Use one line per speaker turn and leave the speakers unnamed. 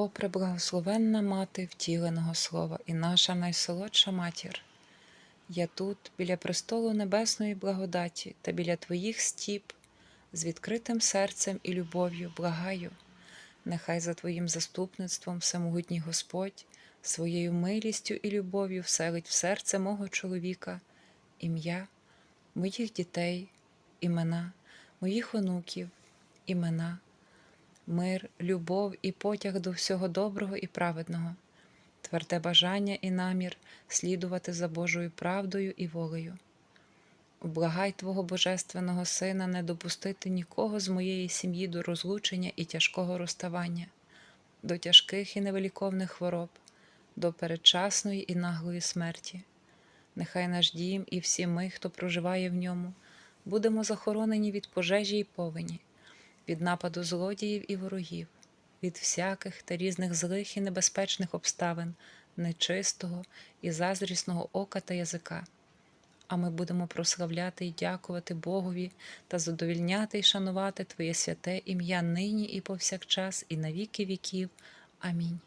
О, преблагословенна мати втіленого слова і наша найсолодша матір. Я тут, біля престолу небесної благодаті та біля твоїх стіп, з відкритим серцем і любов'ю благаю, нехай за твоїм заступництвом всемогутній Господь своєю милістю і любов'ю вселить в серце мого чоловіка ім'я моїх дітей, імена, моїх онуків, імена, мир, любов і потяг до всього доброго і праведного, тверде бажання і намір слідувати за Божою правдою і волею. Благай Твого Божественного Сина не допустити нікого з моєї сім'ї до розлучення і тяжкого розставання, до тяжких і невеликовних хвороб, до передчасної і наглої смерті. Нехай наш дім і всі ми, хто проживає в ньому, будемо захоронені від пожежі і повені, від нападу злодіїв і ворогів, від всяких та різних злих і небезпечних обставин, нечистого і заздрісного ока та язика. А ми будемо прославляти і дякувати Богові та задовільняти і шанувати Твоє святе ім'я нині і повсякчас, і на віки віків. Амінь.